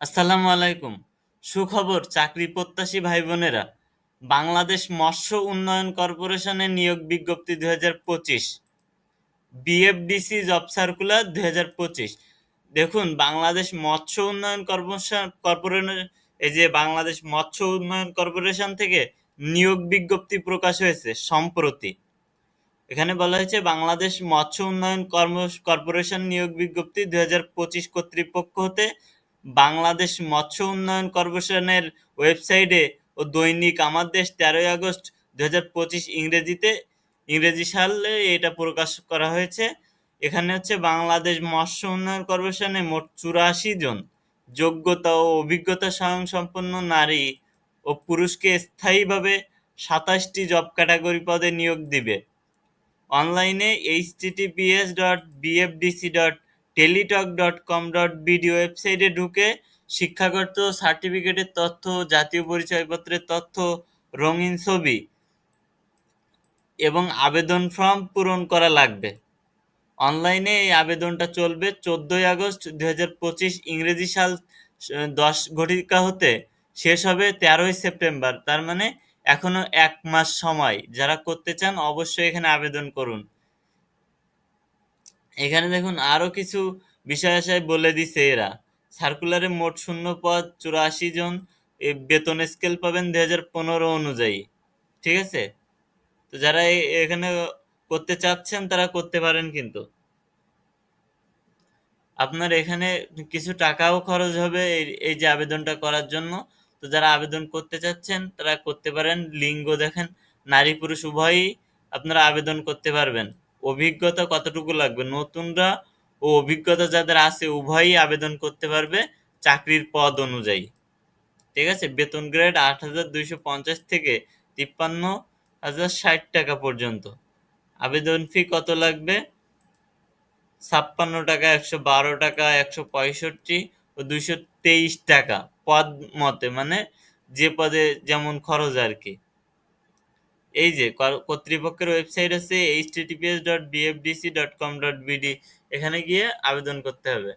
আসসালামু আলাইকুম। সুখবর, চাকরি প্রত্যাশী ভাই বোনেরা বাংলাদেশ মৎস্য উন্নয়ন কর্পোরেশনের নিয়োগ বিজ্ঞপ্তি দুই হাজার পঁচিশ বিএফডিসি জব সার্কুলার দুই হাজার পঁচিশ। দেখুন, বাংলাদেশ মৎস্য উন্নয়ন কর্পোরেশন কর্পোরেশন, এই যে বাংলাদেশ মৎস্য উন্নয়ন কর্পোরেশন থেকে নিয়োগ বিজ্ঞপ্তি প্রকাশ হয়েছে সম্প্রতি। এখানে বলা হয়েছে, বাংলাদেশ মৎস্য উন্নয়ন কর্ম, কর্পোরেশন নিয়োগ বিজ্ঞপ্তি দুই হাজার পঁচিশ কর্তৃপক্ষ হতে বাংলাদেশ মৎস্য উন্নয়ন কর্পোরেশনের ওয়েবসাইটে ও দৈনিক আমার দেশ তেরোই আগস্ট দু হাজার পঁচিশ ইংরেজিতে, ইংরেজি সালে এটা প্রকাশ করা হয়েছে। এখানে হচ্ছে বাংলাদেশ মৎস্য উন্নয়ন কর্পোরেশনে মোট চুরাশি জন যোগ্যতা ও অভিজ্ঞতা স্বয়ং সম্পন্ন নারী ও পুরুষকে স্থায়ীভাবে সাতাশটি জব ক্যাটাগরি পদে নিয়োগ দিবে। অনলাইনে H TTPS dot BFDC dot Teletalk dot com dot BD ওয়েবসাইটে ঢুকে শিক্ষাগত সার্টিফিকেটের তথ্য, জাতীয় পরিচয়পত্রের তথ্য, রঙিন ছবি এবং আবেদন ফর্ম পূরণ করা লাগবে। অনলাইনে এই আবেদনটা চলবে চোদ্দোই আগস্ট দু হাজার পঁচিশ ইংরেজি সাল, দশ ঘটিকা হতে। শেষ হবে তেরোই সেপ্টেম্বর, তার মানে এখনও এক মাস সময়। যারা করতে চান অবশ্যই এখানে আবেদন করুন। এখানে দেখুন আরও কিছু বিষয় আশায় বলে দিছে এরা। সার্কুলারে মোট শূন্য পদ চুরাশি জন বেতন স্কেল পাবেন দুই হাজার পনেরো অনুযায়ী। ঠিক আছে? তো যারা এখানে করতে চাচ্ছেন তারা করতে পারেন কিন্তু। আপনার এখানে কিছু টাকাও খরচ হবে এই যে আবেদনটা করার জন্য। তো যারা আবেদন করতে চাচ্ছেন তারা করতে পারেন। লিঙ্গ দেখেন, নারী পুরুষ উভয়ই আপনারা আবেদন করতে পারবেন। অভিজ্ঞতা কতটুকু লাগবে? নতুনরা ও অভিজ্ঞতা যাদের আছে উভয়ই আবেদন করতে পারবে চাকরির পদ অনুযায়ী। ঠিক আছে? বেতন গ্রেড আট হাজার দুইশো পঞ্চাশ থেকে তিপ্পান্ন হাজার ষাট টাকা পর্যন্ত। আবেদন ফি কত লাগবে? ছাপ্পান্ন টাকা, একশো বারো টাকা, একশো পঁয়ষট্টি ও দুইশো তেইশ টাকা। পদ মতে মানে যে পদে যেমন খরচ আর কি। এই যে কর- কর্তৃপক্ষের ওয়েবসাইট আছে H dot BFDC dot com dot BD এখানে গিয়ে আবেদন করতে হবে।